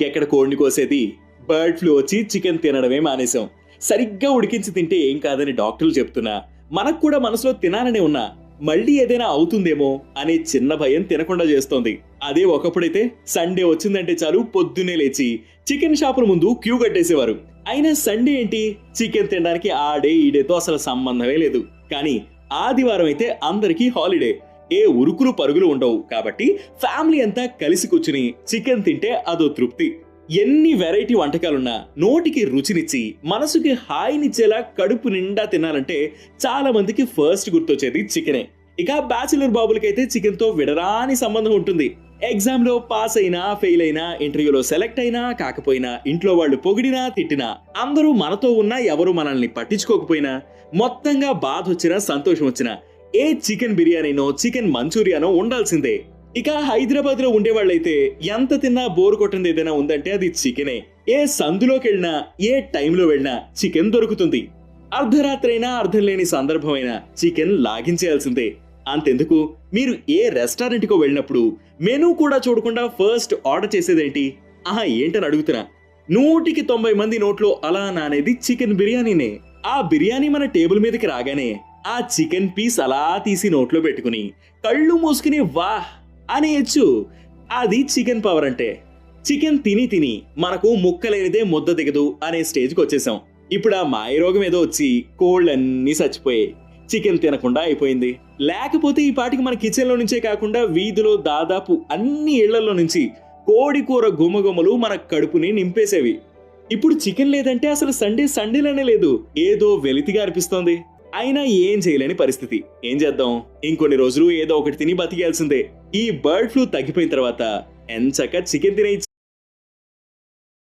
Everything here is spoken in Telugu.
ఇంకెక్కడ కోడిని కోసేది? బర్డ్ ఫ్లూ వచ్చి చికెన్ తినడమే మానేశాం. సరిగ్గా ఉడికించి తింటే ఏం కాదని డాక్టర్లు చెప్తున్నా మనకు కూడా మనసులో తినాలనే ఉన్నా మళ్ళీ ఏదైనా అవుతుందేమో? అనే చిన్న భయం తినకుండా చేస్తోంది. అదే ఒకప్పుడైతే సండే వచ్చిందంటే చాలు పొద్దున్నే లేచి చికెన్ షాపుల ముందు క్యూ కట్టేసేవారు. అయినా సండే ఏంటి? చికెన్ తినడానికి ఆడే ఈడేతో అసలు సంబంధమే లేదు. కానీ ఆదివారం అయితే అందరికీ హాలిడే. ఏ ఉరుకులు పరుగులు ఉండవు కాబట్టి ఫ్యామిలీ అంతా కలిసి కూర్చుని చికెన్ తింటే అదో తృప్తి. ఎన్ని వెరైటీ వంటకాలున్నా నోటికి రుచినిచ్చి మనసుకి హాయినిచ్చేలా కడుపు నిండా తినాలంటే చాలా మందికి ఫస్ట్ గుర్తొచ్చేది చికెనే. ఇక బ్యాచిలర్ బాబులకైతే చికెన్తో విడరాని సంబంధం ఉంటుంది. ఎగ్జామ్లో పాస్ అయినా ఫెయిల్ అయినా ఇంటర్వ్యూలో సెలెక్ట్ అయినా కాకపోయినా ఇంట్లో వాళ్ళు పొగిడినా తిట్టినా అందరూ మనతో ఉన్నా ఎవరు మనల్ని పట్టించుకోకపోయినా మొత్తంగా బాధ వచ్చినా సంతోషం వచ్చినా ఏ చికెన్ బిర్యానీనో చికెన్ మంచూరియానో ఉండాల్సిందే. ఇక హైదరాబాద్లో ఉండేవాళ్ళైతే ఎంత తిన్నా బోర్ కొట్టింది ఏదైనా ఉందంటే అది చికెనే. ఏ సందులోకి వెళ్ళినా ఏ టైంలో వెళ్ళినా చికెన్ దొరుకుతుంది. అర్ధరాత్రైనా అర్థం లేని సందర్భమైనా చికెన్ లాగించేయాల్సిందే. అంతెందుకు? మీరు ఏ రెస్టారెంట్కో వెళ్ళినప్పుడు మెనూ కూడా చూడకుండా ఫస్ట్ ఆర్డర్ చేసేదేంటి? ఆహా ఏంటని అడుగుతున్నా. నూటికి తొంభై మంది నోట్లో అలా నానేది చికెన్ బిర్యానీనే. ఆ బిర్యానీ మన టేబుల్ మీదకి రాగానే ఆ చికెన్ పీస్ అలా తీసి నోట్లో పెట్టుకుని కళ్ళు మూసుకుని వాహ్ అనేయచ్చు అది చికెన్ పవర్ అంటే. చికెన్ తిని తిని మనకు ముక్కలేనిదే ముద్ద దిగదు అనే స్టేజ్కి వచ్చేసాం. ఇప్పుడు ఆ మాయరోగం ఏదో వచ్చి కోళ్ళన్నీ చచ్చిపోయాయి. చికెన్ తినకుండా అయిపోయింది. లేకపోతే ఈ పాటికి మన కిచెన్లో నుంచే కాకుండా వీధిలో దాదాపు అన్ని ఇళ్ళలో నుంచి కోడి కూర గుమగుమలు మన కడుపుని నింపేసేవి. ఇప్పుడు చికెన్ లేదంటే అసలు సండే సండేలోనే లేదు. ఏదో వెలితిగా అనిపిస్తోంది. అయినా ఏం చేయలేని పరిస్థితి. ఏం చేద్దాం? ఇంకొన్ని రోజులు ఏదో ఒకటి తిని బతికేయాల్సిందే. ఈ బర్డ్ ఫ్లూ తగ్గిపోయిన తర్వాత ఎంచక చికెన్ తినే